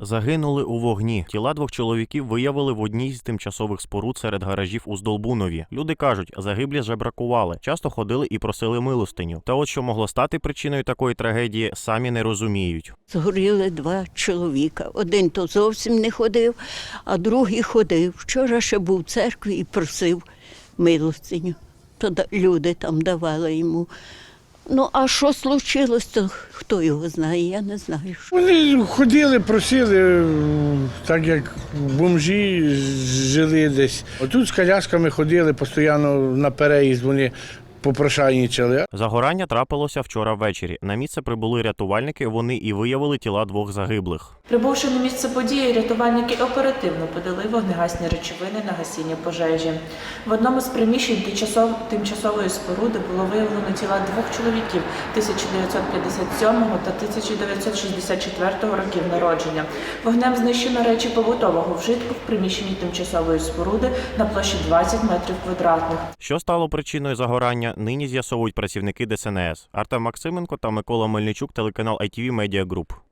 Загинули у вогні. Тіла двох чоловіків виявили в одній з тимчасових споруд серед гаражів у Здолбунові. Люди кажуть, загиблі жебракували, часто ходили і просили милостиню. Та от що могло стати причиною такої трагедії, самі не розуміють. Згоріли два чоловіка. Один то зовсім не ходив, а другий ходив. Вчора ще був в церкві і просив милостиню. То люди там давали йому. Ну, а що случилось, то хто його знає, я не знаю. Що. Вони ходили, просили, так як бомжі жили десь. Отут з колясками ходили постійно на переїзд, вони попрошайничали. Загорання трапилося вчора ввечері. На місце прибули рятувальники. Вони і виявили тіла двох загиблих. Прибувши на місце події, рятувальники оперативно подали вогнегасні речовини на гасіння пожежі. В одному з приміщень тимчасової споруди було виявлено тіла двох чоловіків 1957 та 1964 років народження. Вогнем знищено речі побутового вжитку в приміщенні тимчасової споруди на площі 20 метрів квадратних. Що стало причиною загорання, нині з'ясовують працівники ДСНС. Артем Максименко та Микола Мельничук, телеканал ITV Media Group.